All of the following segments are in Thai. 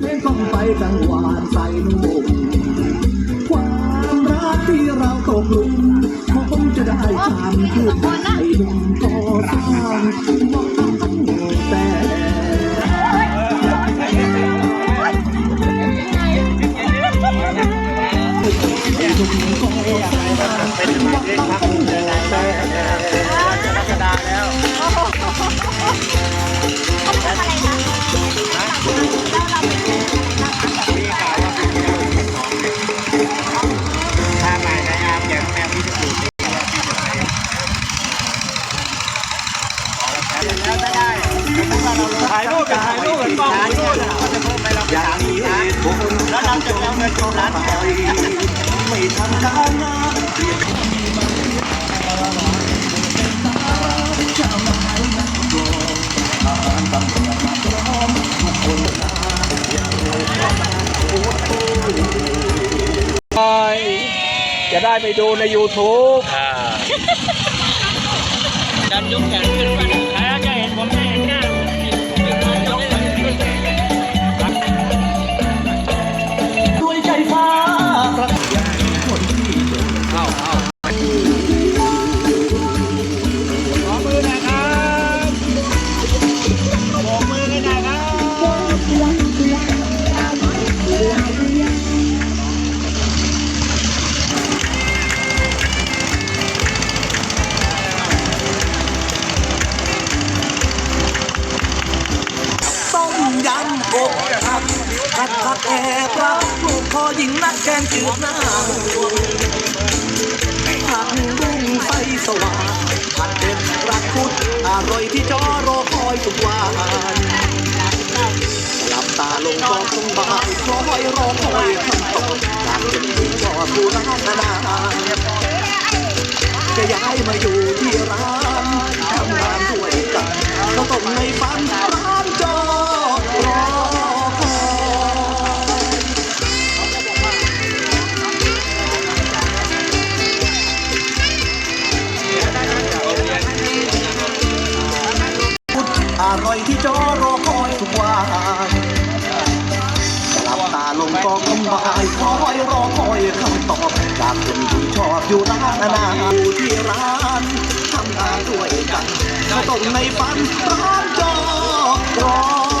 เพลงต้องไปกังวานใส่นุ่มความรักที่เราตกหลุมคงจะได้ตามคืนไอ้หนุ่มก็สร้างม ได้ไปดูใน YouTube ดันยกแขนขึ้นมา ลูกคอยิงนักแกงจืดหน้าห่วงผักบุ้งไฟสว่างผัดเด็ดรักคุดอร่อยที่จอรอคอยทุกวันหลับตาลงก็คงบายคอยรอคอยคำตอบจากเป็นผู้ชอบผู้ร้านนานจะย้ายมาอยู่ที่ร้านทำงานด้วยกันก็ต้องในฝัน อยที่จอรอคอยทุกวันหลับตาลงก็คงบายคอยรอคอยคำตอบจากคนที่ชอบอยู่ร้านนาอยู่ที่ร้านทำงานด้วยกันก็ต้องในฝันร้านจอรอ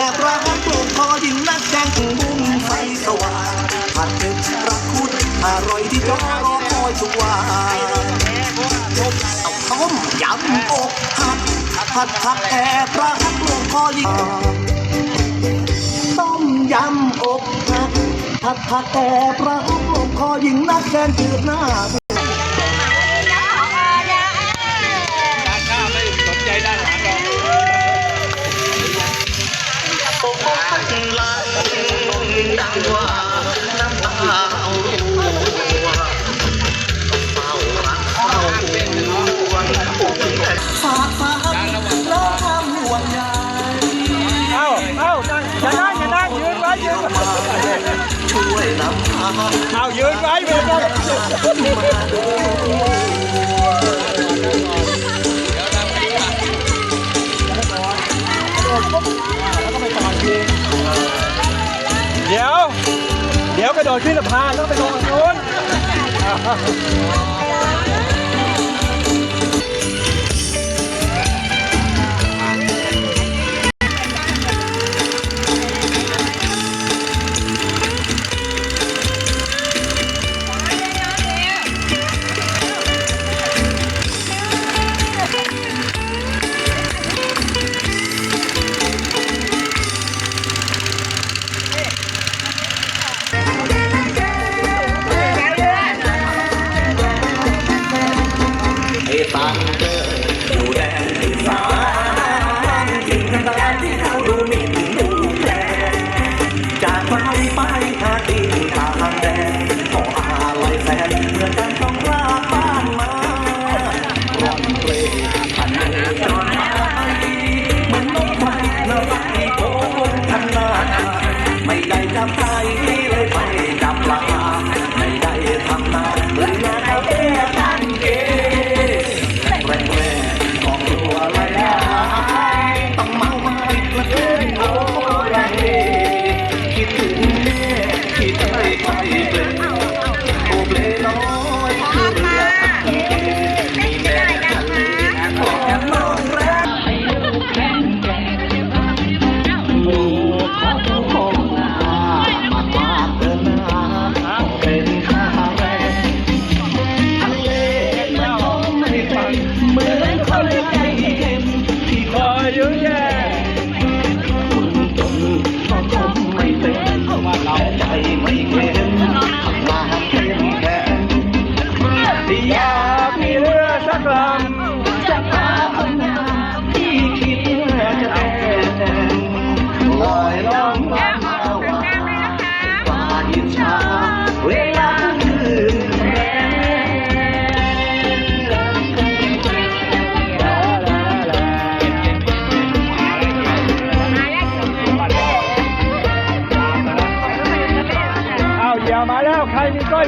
แอบรักปลูกคอยิงนักแกงบุ้งไฟสว่างผัดเผ็ดรักคุณอร่อยที่จอรอคอยทุกวันเอาต้มยำอกหักผัดผักแอบรักปลูกคอยิงต้มยำอกหักผัดผักแอบรักปลูกคอยิงนักแกงจืดหน้า ดังว่าน้ำตาเอารัวเฝ้ารักเฝ้าห่วงฝากฟ้าร้องคำห่วงใยเอ้าเอ้าจะนั่งจะนั่งยืนไว้ยืนไว้ช่วยนำพาเอายืนไว้เบรกเกระโดดขึ้นสะพานแล้วไปลงตรงนู้น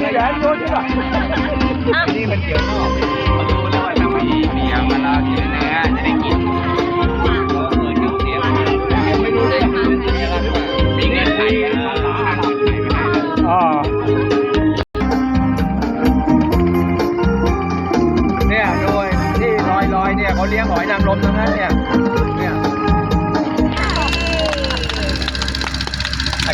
แหวนโยนดีกว่านี่มันเกี่ยวนอกเขาดูแล้วว่าถ้ามีเมียมาแล้วที่แน่จะได้กินเราเปิดเครื่องเสียงยังไม่รู้เลยมีเงินอะไรหรือเปล่ามีเงินไขภาษาทางไทยไม่ได้อ๋อเนี่ยโดยที่ลอยลอยๆเนี่ยเขาเลี้ยงหอยนางรมทั้งนั้นเนี่ย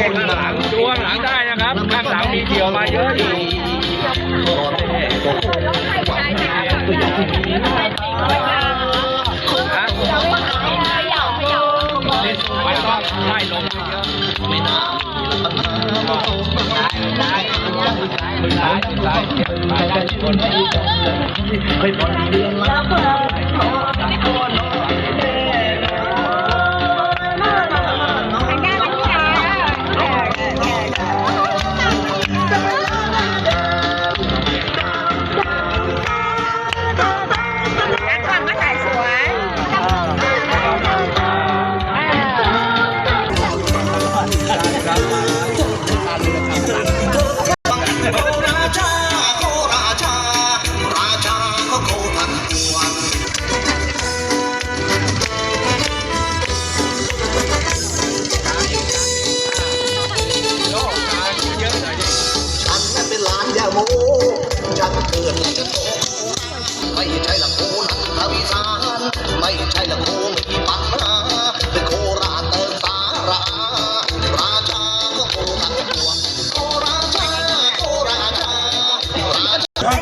ข้างหลังดูข้างหลังได้นะครับ ข้างหลังมีเกี่ยวมาเยอะอยู่ฮะไม่ต้องไล่ลงเยอะไม่น่าได้ได้ได้ได้ได้คนเยผ่อน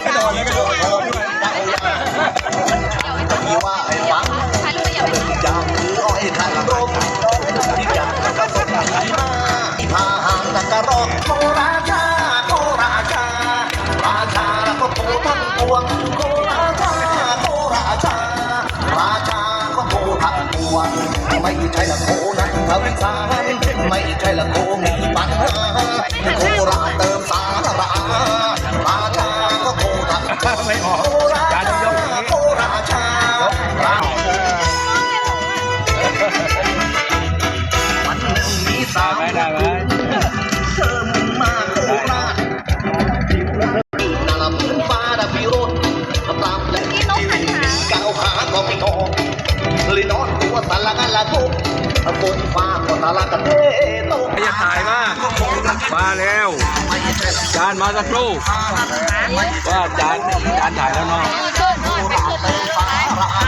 กระโดดเลยกระโดดที่ว่าให้ฟังอยากคืออ้อยขันรมที่อยากก็สมที่มาพาหางตะกะรอกโคราชาโคราชาราชาก็โคทั้งปวงโคราชาโคราชาราชาก็โคทั้งปวงไม่ใช่ละโคนันทวิสานไม่ใช่ละโคมีปัญหาโคราช ไม่ออกโคราชาโคราชาราวันหนึ่งมีสาวได้ไหมเธอมุ่งมาโคราชนาลพื้นฟ้าดาพิรุณตามและก้าวขาก็ไม่ทองเลยนอนตัวสารกันละทุกบนฟ้าก็ตาละกันเทตกอย่าถ่ายมาก มาแล้วจานมาสักครู่ว่าจานจานถ่ายแล้วเนาะโคราชเติมสาระ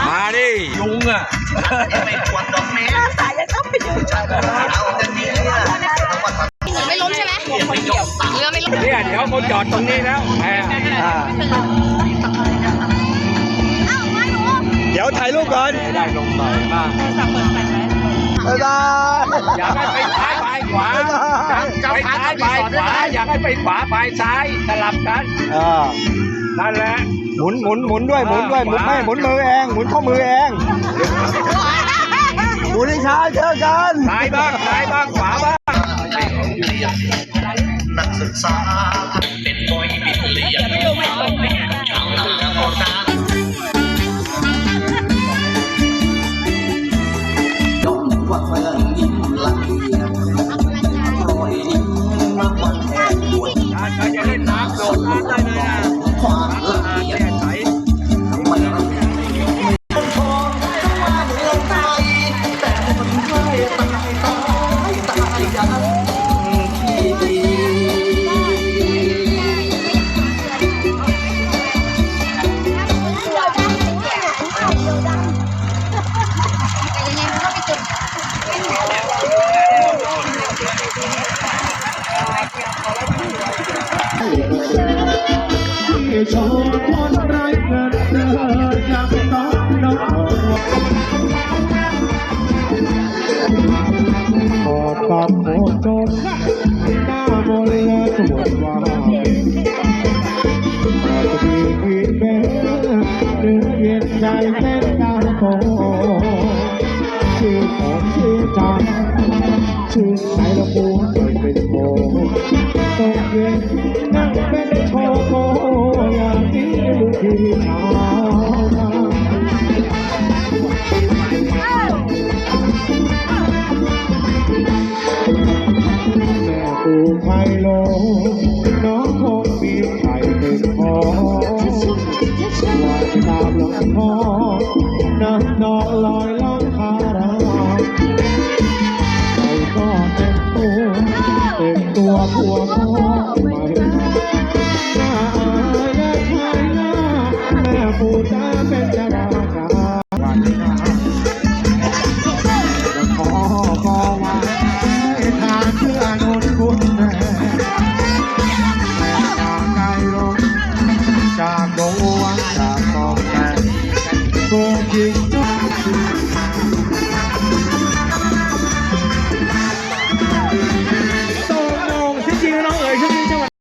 มาดิยุงอะไม่ล้มใช่ไหมเรือไม่ล้มเนี่ยเดี๋ยวเขาจอดตรงนี้แล้วแพรเดี๋ยวถ่ายรูปก่อนได้ลงหน่อยบ้างบ๊ายบายอยากให้ไปซ้ายไป ขวาไปซ้ายไปขวาอยากให้ไปขวาไปซ้ายสลับกันอ่านั่นแหละหมุนหมุนหมุนด้วยหมุนด้วยหมุนไม่หมุนมือเองหมุนข้อมือเองหมุนให้ช้าเจอกันซ้ายบ้างซ้ายบ้างขวาบ้างย่อมว่าเมื่อยิ้มละ ใครจะเล่นน้ำโดดน้ำได้เลยนะความละอายแก้ไข เป็นหนึ่งเวียนใจเต้นดาวโตชื่อของชื่อจางชื่อไหนละมูเป็นโมต้องเย็นนั่งเป็นโชโกอย่างนี้ที่ชาวนาแม่ปูไข่โลน้องคงมี ไข่เป็นพอว่าจะตามลำคอน้ำนองลอยล่